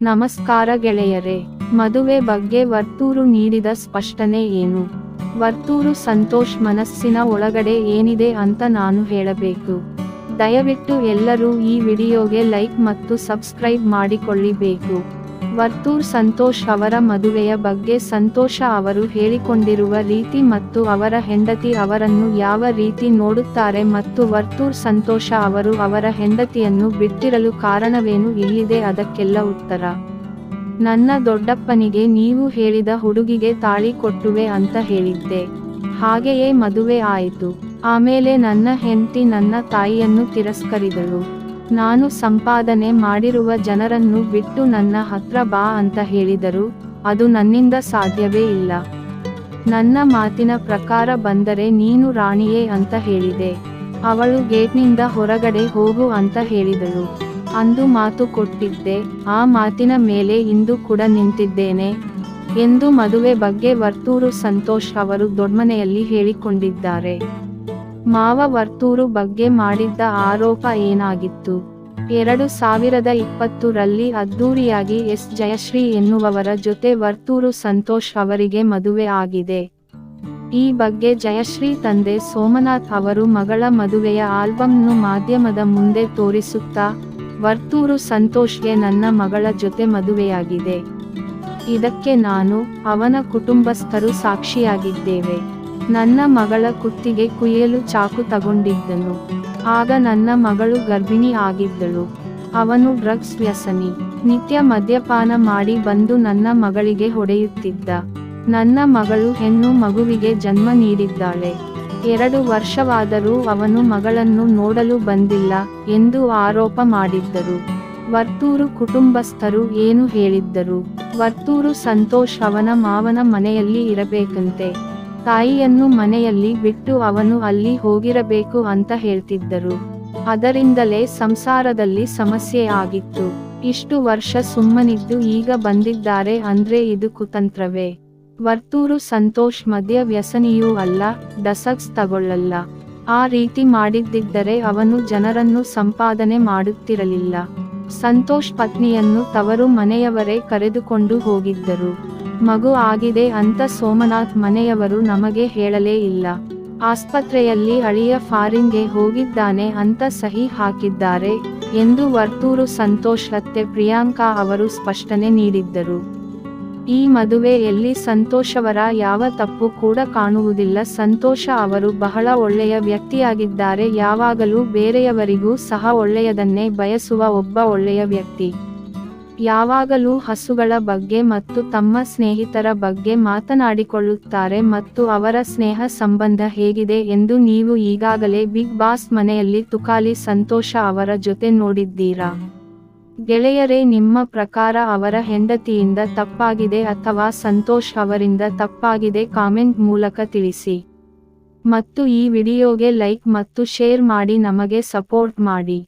ನಮಸ್ಕಾರ ಗೆಳೆಯರೇ, ಮದುವೆ ಬಗ್ಗೆ ವರ್ತೂರು ನೀಡಿದ ಸ್ಪಷ್ಟನೆ ಏನು? ವರ್ತೂರು ಸಂತೋಷ್ ಮನಸ್ಸಿನ ಒಳಗಡೆ ಏನಿದೆ ಅಂತ ನಾನು ಹೇಳಬೇಕು. ದಯವಿಟ್ಟು ಎಲ್ಲರೂ ಈ ವಿಡಿಯೋಗೆ ಲೈಕ್ ಮತ್ತು ಸಬ್ಸ್ಕ್ರೈಬ್ ಮಾಡಿಕೊಳ್ಳಿಬೇಕು ವರ್ತೂರ್ ಸಂತೋಷ್ ಅವರ ಮದುವೆಯ ಬಗ್ಗೆ ಸಂತೋಷ ಅವರು ಹೇಳಿಕೊಂಡಿರುವ ರೀತಿ ಮತ್ತು ಅವರ ಹೆಂಡತಿ ಅವರನ್ನು ಯಾವ ರೀತಿ ನೋಡುತ್ತಾರೆ ಮತ್ತು ವರ್ತೂರ್ ಸಂತೋಷ ಅವರು ಅವರ ಹೆಂಡತಿಯನ್ನು ಬಿಟ್ಟಿರಲು ಕಾರಣವೇನು ಇಲ್ಲಿದೆ ಅದಕ್ಕೆಲ್ಲ ಉತ್ತರ. ನನ್ನ ದೊಡ್ಡಪ್ಪನಿಗೆ ನೀವು ಹೇಳಿದ ಹುಡುಗಿಗೆ ತಾಳಿ ಕೊಟ್ಟುವೆ ಅಂತ ಹೇಳಿದ್ದೆ. ಹಾಗೆಯೇ ಮದುವೆ ಆಯಿತು. ಆಮೇಲೆ ನನ್ನ ಹೆಂಡತಿ ನನ್ನ ತಾಯಿಯನ್ನು ತಿರಸ್ಕರಿದಳು. ನಾನು ಸಂಪಾದನೆ ಮಾಡಿರುವ ಜನರನ್ನು ಬಿಟ್ಟು ನನ್ನ ಹತ್ರ ಬಾ ಅಂತ ಹೇಳಿದರು, ಅದು ನನ್ನಿಂದ ಸಾಧ್ಯವೇ ಇಲ್ಲ. ನನ್ನ ಮಾತಿನ ಪ್ರಕಾರ ಬಂದರೆ ನೀನು ರಾಣಿಯೇ ಅಂತ ಹೇಳಿದೆ. ಅವಳು ಗೇಟ್ನಿಂದ ಹೊರಗಡೆ ಹೋಗು ಅಂತ ಹೇಳಿದಳು. ಅಂದು ಮಾತು ಕೊಟ್ಟಿದ್ದೆ, ಆ ಮಾತಿನ ಮೇಲೆ ಇಂದು ಕೂಡ ನಿಂತಿದ್ದೇನೆ, ಎಂದು ಮದುವೆ ಬಗ್ಗೆ ವರ್ತೂರು ಸಂತೋಷ್ ಅವರು ದೊಡ್ಮನೆಯಲ್ಲಿ ಹೇಳಿಕೊಂಡಿದ್ದಾರೆ. ಮಾವ ವರ್ತೂರು ಬಗ್ಗೆ ಮಾಡಿದ್ದ ಆರೋಪ ಏನಾಗಿತ್ತು? ಎರಡು ಸಾವಿರದ ಇಪ್ಪತ್ತರಲ್ಲಿ ಅದ್ದೂರಿಯಾಗಿ ಎಸ್. ಜಯಶ್ರೀ ಎನ್ನುವವರ ಜೊತೆ ವರ್ತೂರು ಸಂತೋಷ್ ಅವರಿಗೆ ಮದುವೆ ಆಗಿದೆ. ಈ ಬಗ್ಗೆ ಜಯಶ್ರೀ ತಂದೆ ಸೋಮನಾಥ್ ಅವರು ಮಗಳ ಮದುವೆಯ ಆಲ್ಬಂನ್ನು ಮಾಧ್ಯಮದ ಮುಂದೆ ತೋರಿಸುತ್ತಾ, ವರ್ತೂರು ಸಂತೋಷ್ಗೆ ನನ್ನ ಮಗಳ ಜೊತೆ ಮದುವೆಯಾಗಿದೆ. ಇದಕ್ಕೆ ನಾನು ಅವನ ಕುಟುಂಬಸ್ಥರು ಸಾಕ್ಷಿಯಾಗಿದ್ದೇವೆ. ನನ್ನ ಮಗಳ ಕುತ್ತಿಗೆ ಕುಯ್ಯಲು ಚಾಕು ತಗೊಂಡಿದ್ದನು. ಆಗ ನನ್ನ ಮಗಳು ಗರ್ಭಿಣಿ ಆಗಿದ್ದಳು. ಅವನು ಡ್ರಗ್ಸ್ ವ್ಯಸನಿ. ನಿತ್ಯ ಮದ್ಯಪಾನ ಮಾಡಿ ಬಂದು ನನ್ನ ಮಗಳಿಗೆ ಹೊಡೆಯುತ್ತಿದ್ದ. ನನ್ನ ಮಗಳು ಹೆಣ್ಣು ಮಗುವಿಗೆ ಜನ್ಮ ನೀಡಿದ್ದಾಳೆ. ಎರಡು ವರ್ಷವಾದರೂ ಅವನು ಮಗಳನ್ನು ನೋಡಲು ಬಂದಿಲ್ಲ ಎಂದು ಆರೋಪ ಮಾಡಿದ್ದರು. ವರ್ತೂರು ಕುಟುಂಬಸ್ಥರು ಏನು ಹೇಳಿದ್ದರು? ವರ್ತೂರು ಸಂತೋಷ್ ಅವನ ಮಾವನ ಮನೆಯಲ್ಲಿ ಇರಬೇಕಂತೆ. ತಾಯಿಯನ್ನು ಮನೆಯಲ್ಲಿ ಬಿಟ್ಟು ಅವನು ಅಲ್ಲಿ ಹೋಗಿರಬೇಕು ಅಂತ ಹೇಳ್ತಿದ್ದರು. ಅದರಿಂದಲೇ ಸಂಸಾರದಲ್ಲಿ ಸಮಸ್ಯೆ ಆಗಿತ್ತು. ಇಷ್ಟು ವರ್ಷ ಸುಮ್ಮನಿದ್ದು ಈಗ ಬಂದಿದ್ದಾರೆ ಅಂದ್ರೆ ಇದು ಕುತಂತ್ರವೇ? ವರ್ತೂರು ಸಂತೋಷ್ ಮದ್ಯ ವ್ಯಸನಿಯೂ ಅಲ್ಲ ಡಸಕ್ಸ್ ತಗೊಳ್ಳಲ್ಲ. ಆ ರೀತಿ ಮಾಡಿದ್ದಿದ್ದರೆ ಅವನು ಜನರನ್ನು ಸಂಪಾದನೆ ಮಾಡುತ್ತಿರಲಿಲ್ಲ. ಸಂತೋಷ್ ಪತ್ನಿಯನ್ನು ತವರು ಮನೆಯವರೇ ಕರೆದುಕೊಂಡು ಹೋಗಿದ್ದರು. ಮಗು ಆಗಿದೆ ಅಂತ ಸೋಮನಾಥ್ ಮನೆಯವರು ನಮಗೆ ಹೇಳಲೇ ಇಲ್ಲ. ಆಸ್ಪತ್ರೆಯಲ್ಲಿ ಅಳಿಯ ಫಾರಿನ್ಗೆ ಹೋಗಿದ್ದಾನೆ ಅಂತ ಸಹಿ ಹಾಕಿದ್ದಾರೆ ಎಂದು ವರ್ತೂರು ಸಂತೋಷ್ ಅತ್ತೆ ಪ್ರಿಯಾಂಕಾ ಅವರು ಸ್ಪಷ್ಟನೆ ನೀಡಿದ್ದರು. ಈ ಮದುವೆಯಲ್ಲಿ ಸಂತೋಷವರ ಯಾವ ತಪ್ಪು ಕೂಡ ಕಾಣುವುದಿಲ್ಲ. ಸಂತೋಷ ಅವರು ಬಹಳ ಒಳ್ಳೆಯ ವ್ಯಕ್ತಿಯಾಗಿದ್ದಾರೆ. ಯಾವಾಗಲೂ ಬೇರೆಯವರಿಗೂ ಸಹ ಒಳ್ಳೆಯದನ್ನೇ ಬಯಸುವ ಒಬ್ಬ ಒಳ್ಳೆಯ ವ್ಯಕ್ತಿ. ಯಾವಾಗಲೂ ಹಸುಗಳ ಬಗ್ಗೆ ಮತ್ತು ತಮ್ಮ ಸ್ನೇಹಿತರ ಬಗ್ಗೆ ಮಾತನಾಡಿಕೊಳ್ಳುತ್ತಾರೆ ಮತ್ತು ಅವರ ಸ್ನೇಹ ಸಂಬಂಧ ಹೇಗಿದೆ ಎಂದು ನೀವು ಈಗಾಗಲೇ ಬಿಗ್ ಬಾಸ್ ಮನೆಯಲ್ಲಿ ತುಕಾಲಿ ಸಂತೋಷ ಅವರ ಜೊತೆ ನೋಡಿದ್ದೀರಾ? ಗೆಳೆಯರೇ, ನಿಮ್ಮ ಪ್ರಕಾರ ಅವರ ಹೆಂಡತಿಯಿಂದ ತಪ್ಪಾಗಿದೆ ಅಥವಾ ಸಂತೋಷ್ ಅವರಿಂದ ತಪ್ಪಾಗಿದೆ ಕಾಮೆಂಟ್ ಮೂಲಕ ತಿಳಿಸಿ. ಮತ್ತು ಈ ವಿಡಿಯೋಗೆ ಲೈಕ್ ಮತ್ತು ಶೇರ್ ಮಾಡಿ, ನಮಗೆ ಸಪೋರ್ಟ್ ಮಾಡಿ.